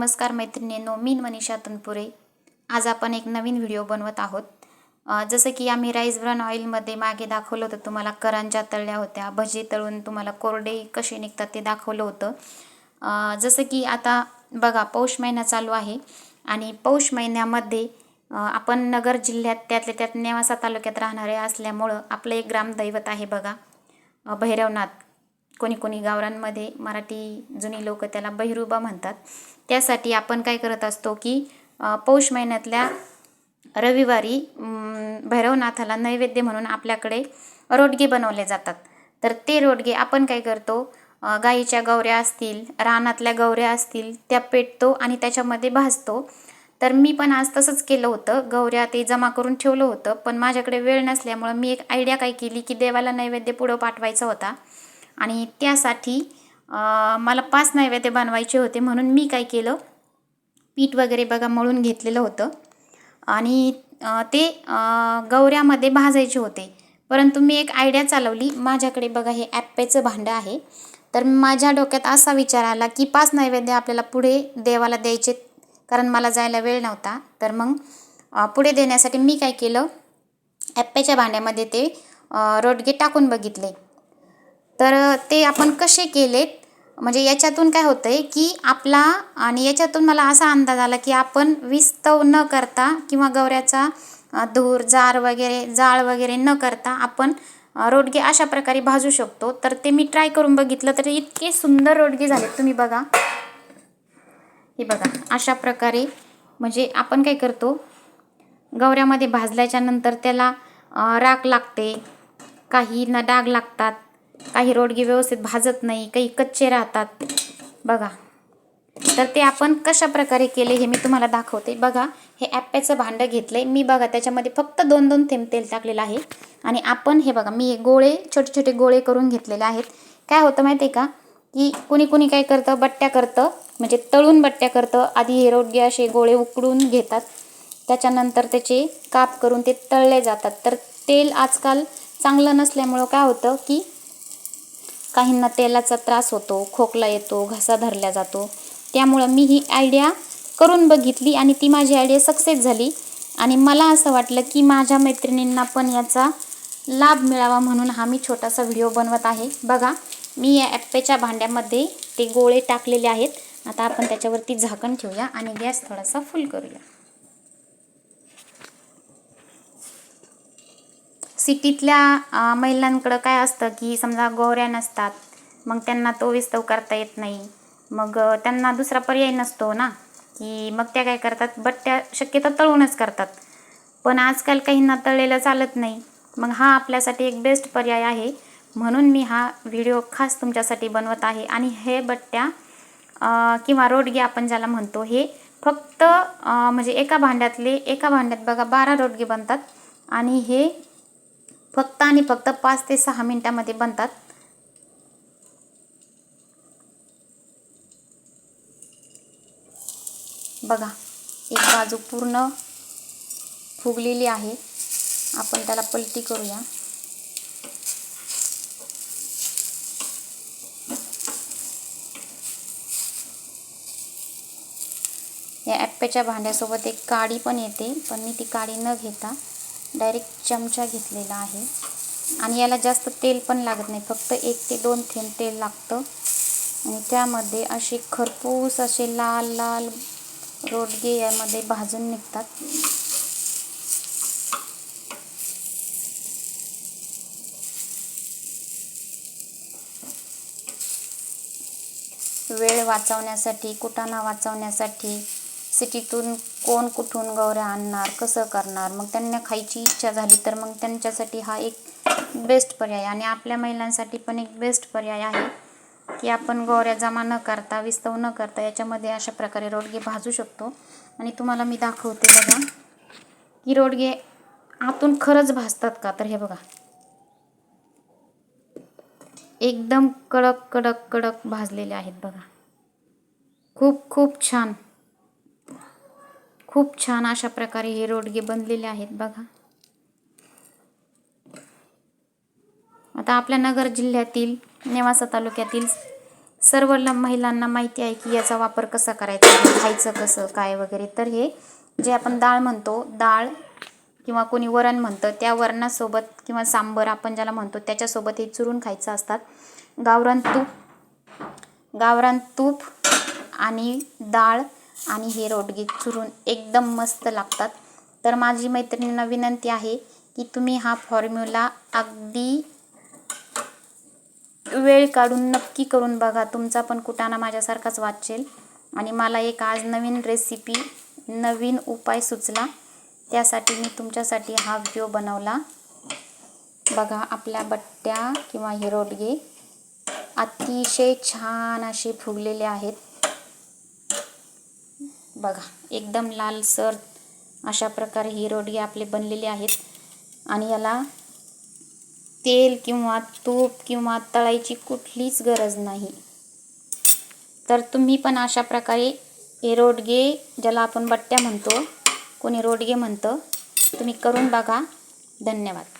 नमस्कार मैत्रिणींनो मी मनीषा तनपुरे. आज आपण एक नवीन व्हिडिओ बनवत आहोत. जसं की आम्ही राईस ब्रन ऑइलमध्ये मागे दाखवलं होतं तुम्हाला करंजा तळल्या होत्या भजी तळून तुम्हाला कोरडे कसे निघतात ते दाखवलं होतं. जसं की आता बघा पौष महिना चालू आहे आणि पौष महिन्यामध्ये आपण नगर जिल्ह्यात त्यातल्या त्यात नेवासा तालुक्यात राहणारे असल्यामुळं आपलं एक ग्रामदैवत आहे बघा भैरवनाथ. कोणी कोणी गावरांमध्ये मराठी जुनी लोक त्याला बहिरुबा म्हणतात. त्यासाठी आपण काय करत असतो की पौष महिन्यातल्या रविवारी भैरवनाथाला नैवेद्य म्हणून आपल्याकडे रोडगे बनवले जातात. तर ते रोडगे आपण काय करतो गाईच्या गौऱ्या असतील रानातल्या गौऱ्या असतील त्या पेटतो आणि त्याच्यामध्ये भाजतो. तर मी पण आज तसंच केलं होतं. गौऱ्या ते जमा करून ठेवलं होतं. पण माझ्याकडे वेळ नसल्यामुळं मी एक आयडिया काय केली की देवाला नैवेद्य पुढं पाठवायचा होता. आणि त्यासाठी मला पाच नैवेद्य बनवायचे होते म्हणून मी काय केलं पीठ वगैरे बघा मळून घेतलेलं होतं. आणि ते गवऱ्यामध्ये गौऱ्यामध्ये भाजायचे होते. परंतु मी एक आयडिया चालवली माझ्याकडे बघा हे ॲप्पेचं भांडं आहे. तर माझ्या डोक्यात असा विचार आला की पाच नैवेद्य आपल्याला पुढे देवाला द्यायचे कारण मला जायला वेळ नव्हता. तर मग पुढे देण्यासाठी मी काय केलं ॲप्पेच्या भांड्यामध्ये ते रोडगे टाकून बघितले. तर ते आपण कसे केलेत? म्हणजे याच्यातून काय होतं आहे की आपला आणि याच्यातून मला असा अंदाज आला की आपण विस्तव न करता किंवा गवऱ्याचा धूर जार वगैरे जाळ वगैरे न करता आपण रोडगे अशा प्रकारे भाजू शकतो. तर ते मी ट्राय करून बघितलं तर इतके सुंदर रोडगे झालेत. तुम्ही बघा. हे बघा अशा प्रकारे म्हणजे आपण काय करतो? गवऱ्यामध्ये भाजल्याच्या नंतर त्याला राख लागते. काही ना डाग लागतात. काही रोडगी व्यवस्थित भाजत नाही काही कच्चे राहतात. बघा. तर ते आपण कशा प्रकारे केले हे मी तुम्हाला दाखवते. बघा हे ॲप्प्याचं भांडं घेतलं आहे मी बघा त्याच्यामध्ये फक्त दोन दोन थेंब तेल टाकलेलं आहे. आणि आपण हे बघा मी गोळे छोटे छोटे गोळे करून घेतलेले आहेत. काय होतं माहिती आहे का? की कुणी कुणी काय करतं? बट्ट्या करतं. म्हणजे तळून बट्ट्या करतं. आधी हे रोडगे असे गोळे उकडून घेतात. त्याच्यानंतर त्याचे काप करून ते तळले जातात. तर तेल आजकाल चांगलं नसल्यामुळं काय होतं की काहींना तेलाचा त्रास होतो खोकला येतो घसा धरला जातो. त्यामुळं मी ही आयडिया करून बघितली आणि ती माझी आयडिया सक्सेस झाली. आणि मला असं वाटलं की माझ्या मैत्रिणींना पण याचा लाभ मिळावा म्हणून हा मी छोटासा व्हिडिओ बनवत आहे. बघा मी या ॲप्पेच्या भांड्यामध्ये ते गोळे टाकलेले आहेत. आता आपण त्याच्यावरती झाकण ठेवूया आणि गॅस थोडासा फुल करूया. सिटीतल्या महिलांकडं काय असतं की समजा गौऱ्या नसतात मग त्यांना तो विस्तव करता येत नाही. मग त्यांना दुसरा पर्याय नसतो ना की मग त्या काय करतात? बट्ट्या शक्यतो तळूनच करतात. पण आजकाल काहींना तळलेलं चालत नाही. मग हा आपल्यासाठी एक बेस्ट पर्याय आहे. म्हणून मी हा व्हिडिओ खास तुमच्यासाठी बनवत आहे. आणि हे बट्ट्या किंवा रोडगे आपण ज्याला म्हणतो हे फक्त म्हणजे एका भांड्यातले एका भांड्यात बघा बारा रोडगे बनतात. आणि हे फक्त आणि फक्त पाच ते सहा मिनिटामध्ये बनतात. बघा एक बाजू पूर्ण फुगलेली आहे. आपण त्याला पलटी करूया. या ॲप्प्याच्या भांड्यासोबत एक काडी पण येते पण मी ती काडी न घेता डायरेक्ट चमचा घेतलेला आहे. आणि याला जास्त तेल पण लागत नाही फक्त एक ते दोन थेंब तेल लागतं. आणि त्यामध्ये असे खरपूस असे लाल लाल रोडगे यामध्ये भाजून निघतात. वेळ वाचवण्यासाठी कुटाणा वाचवण्यासाठी सिटीतून कोण कुठून गौऱ्या आणणार कसं करणार? मग त्यांना खायची इच्छा झाली तर मग त्यांच्यासाठी हा एक बेस्ट पर्याय. आणि आपल्या महिलांसाठी पण एक बेस्ट पर्याय आहे की आपण गौऱ्या जमा न करता विस्तव न करता याच्यामध्ये अशा प्रकारे रोडगे भाजू शकतो. आणि तुम्हाला मी दाखवते बघा की रोडगे आतून खरंच भाजतात का? तर हे बघा. एकदम कडक कडक कडक भाजलेले आहेत बघा. खूप खूप छान. खूप छान अशा प्रकारे हे रोडगे बनलेले आहेत बघा. आता आपल्या नगर जिल्ह्यातील नेवासा तालुक्यातील सर्व ल महिलांना माहिती आहे की याचा वापर कसा करायचा खायचं कसं काय वगैरे. तर हे जे आपण डाळ म्हणतो डाळ किंवा कोणी वरण म्हणतं त्या वरणासोबत किंवा सांबर आपण ज्याला म्हणतो त्याच्यासोबत हे चुरून खायचं असतात. गावरान तूप गावरान तूप आणि डाळ आणि हे रोडगे चुरून एकदम मस्त लागतात. तर माझी मैत्रिणींना विनंती आहे की तुम्ही हा फॉर्म्युला अगदी वेळ काढून नक्की करून बघा. तुमचा पण कुटाणा माझ्यासारखाच वाचेल. आणि मला एक आज नवीन रेसिपी नवीन उपाय सुचला. त्यासाठी मी तुमच्यासाठी हा व्हिडिओ बनवला. बघा आपल्या बट्ट्या किंवा हे रोडगे अतिशय छान असे फुगलेले आहेत. बघा एकदम लालसर अशा प्रकारे ही रोडगे आपले बनलेले आहेत. आणि याला तेल किंवा तूप किंवा तळायची कुठलीच गरज नाही. तर तुम्ही पण अशा प्रकारे हे रोडगे ज्याला आपण बट्ट्या म्हणतो कोणी रोडगे म्हणतं तुम्ही करून बघा. धन्यवाद.